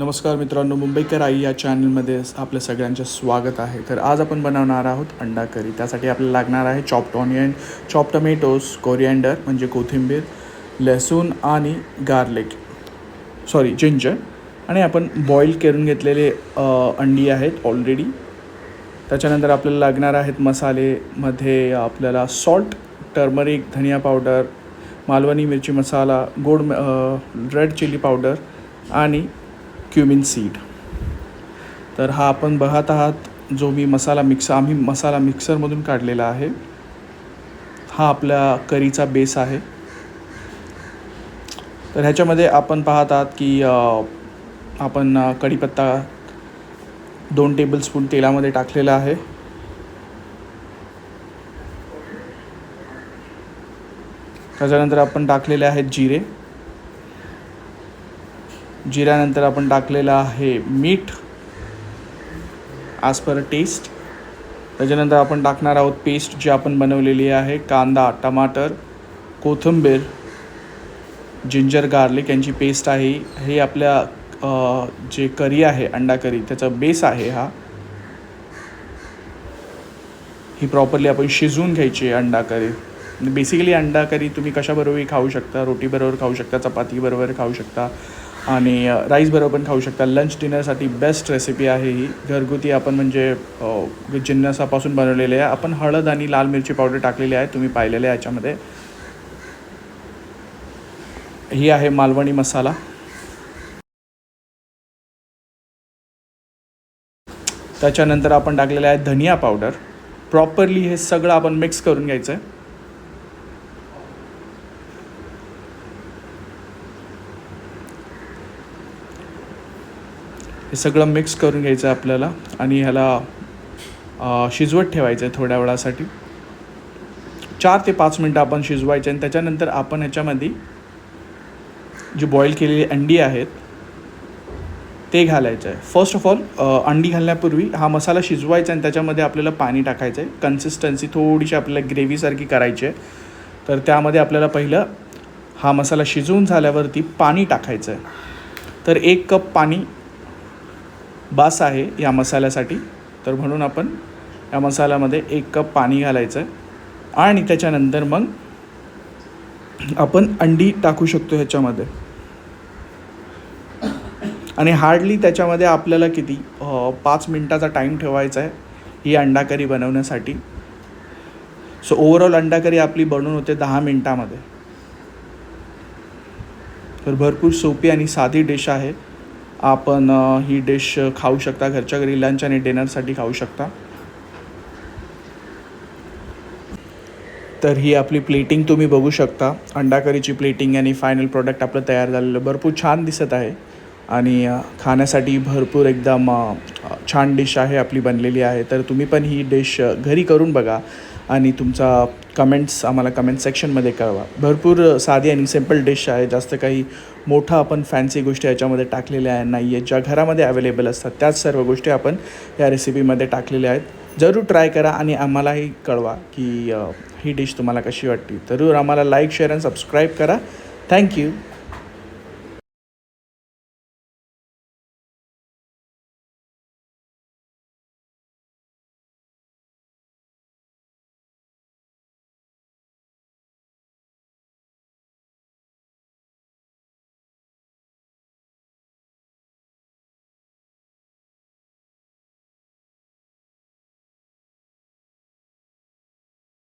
नमस्कार मित्रांनो मुंबईकर आई या चॅनलमध्ये आपल्या सगळ्यांचं स्वागत आहे. तर आज आपण बनवणार आहोत अंडा करी. त्यासाठी आपल्याला लागणार आहे chopped onion chop tomatoes coriander म्हणजे कोथिंबीर लसूण आणि गार्लिक सॉरी जिंजर आणि आपण बॉईल करून घेतलेले अंडी आहेत ऑलरेडी त्याच्यानंतर आपल्याला लागणार आहेत मसालेमध्ये आपल्याला salt turmeric dhania powder Malvani मिरची मसाला गोड रेड चिली पावडर आणि क्युमिन सीड तर हा आपण बघत आहात जो मी मसाला मिक्स आम्ही मसाला मिक्सरमधून काढलेला आहे. हा आपल्या करीचा बेस आहे. तर ह्याच्यामध्ये आपण पाहत आहात की आपण कढीपत्ता दोन टेबलस्पून तेलामध्ये टाकलेला आहे. त्याच्यानंतर आपण टाकलेले आहेत जिरे. जिऱ्यानंतर आपण टाकलेलं आहे मीठ. ॲज पर टेस्ट त्याच्यानंतर आपण टाकणार आहोत पेस्ट जी आपण बनवलेली आहे. कांदा टमाटर कोथिंबीर जिंजर गार्लिक यांची पेस्ट आहे. हे आपल्या जे करी आहे अंडा करी त्याचा बेस आहे हा. ही प्रॉपरली आपण शिजवून घ्यायची अंडा करी. बेसिकली अंडा करी तुम्ही कशाबरोबरही खाऊ शकता. रोटीबरोबर खाऊ शकता. चपातीबरोबर खाऊ शकता. आणि राईसबरोबर पण खाऊ शकता. लंच डिनरसाठी बेस्ट रेसिपी आहे ही. घरगुती आपण म्हणजे जिन्नसापासून बनवलेली आहे. आपण हळद आणि लाल मिरची पावडर टाकलेली आहे. तुम्ही पाहिलेले आहे याच्यामध्ये. ही आहे मालवणी मसाला. त्याच्यानंतर आपण टाकलेलं आहे धनिया पावडर. प्रॉपरली हे सगळं आपण मिक्स करून घ्यायचं आहे. हे सगळं मिक्स करून घ्यायचं आहे आपल्याला आणि ह्याला शिजवत ठेवायचं आहे थोड्या वेळासाठी. चार ते पाच मिनटं आपण शिजवायचे आणि त्याच्यानंतर आपण ह्याच्यामध्ये जी बॉईल केलेली अंडी आहेत ते घालायचं आहे. फर्स्ट ऑफ ऑल अंडी घालण्यापूर्वी हा मसाला शिजवायचा आणि त्याच्यामध्ये आपल्याला पाणी टाकायचं आहे. कन्सिस्टन्सी थोडीशी आपल्याला ग्रेव्हीसारखी करायची आहे. तर त्यामध्ये आपल्याला पहिलं हा मसाला शिजवून झाल्यावरती पाणी टाकायचं आहे. तर एक कप पाणी बास आहे या मसाल्यासाठी. तर म्हणून आपण या मसाल्यामध्ये एक कप पाणी घालायचं आहे आणि त्याच्यानंतर मग आपण अंडी टाकू शकतो ह्याच्यामध्ये. आणि हार्डली त्याच्यामध्ये आपल्याला किती? पाच मिनटाचा टाईम ठेवायचा आहे ही अंडा करी बनवण्यासाठी. सो ओवरऑल अंडा करी आपली बनवून होते दहा मिनटामध्ये. तर भरपूर सोपी आणि साधी डिश आहे. आपण ही डिश खाऊ शकता घरच्या घरी लंच आणि डिनरसाठी खाऊ शकता. तर ही आपली प्लेटिंग तुम्ही बघू शकता. अंडा करीची प्लेटिंग आणि फायनल प्रोडक्ट आपलं तयार झालेलं. भरपूर छान दिसत आहे. आणि खाण्यासाठी भरपूर एकदम छान डिश आहे आपली बनलेली आहे. तर तुम्ही पण ही डिश घरी करून बघा आणि तुमचा कमेंट्स आम्हाला कमेंट सेक्शनमध्ये कळवा. भरपूर साधी आणि सिंपल डिश आहे. जास्त काही मोठं आपण फॅन्सी गोष्टी याच्यामध्ये टाकलेल्या आहे नाही आहेत ज्या घरामध्ये अवेलेबल असतात त्याच सर्व गोष्टी आपण या रेसिपीमध्ये टाकलेल्या आहेत. जरूर ट्राय करा आणि आम्हालाही कळवा की ही डिश तुम्हाला कशी वाटली. जरूर आम्हाला लाईक शेअर आणि सबस्क्राईब करा. Thank you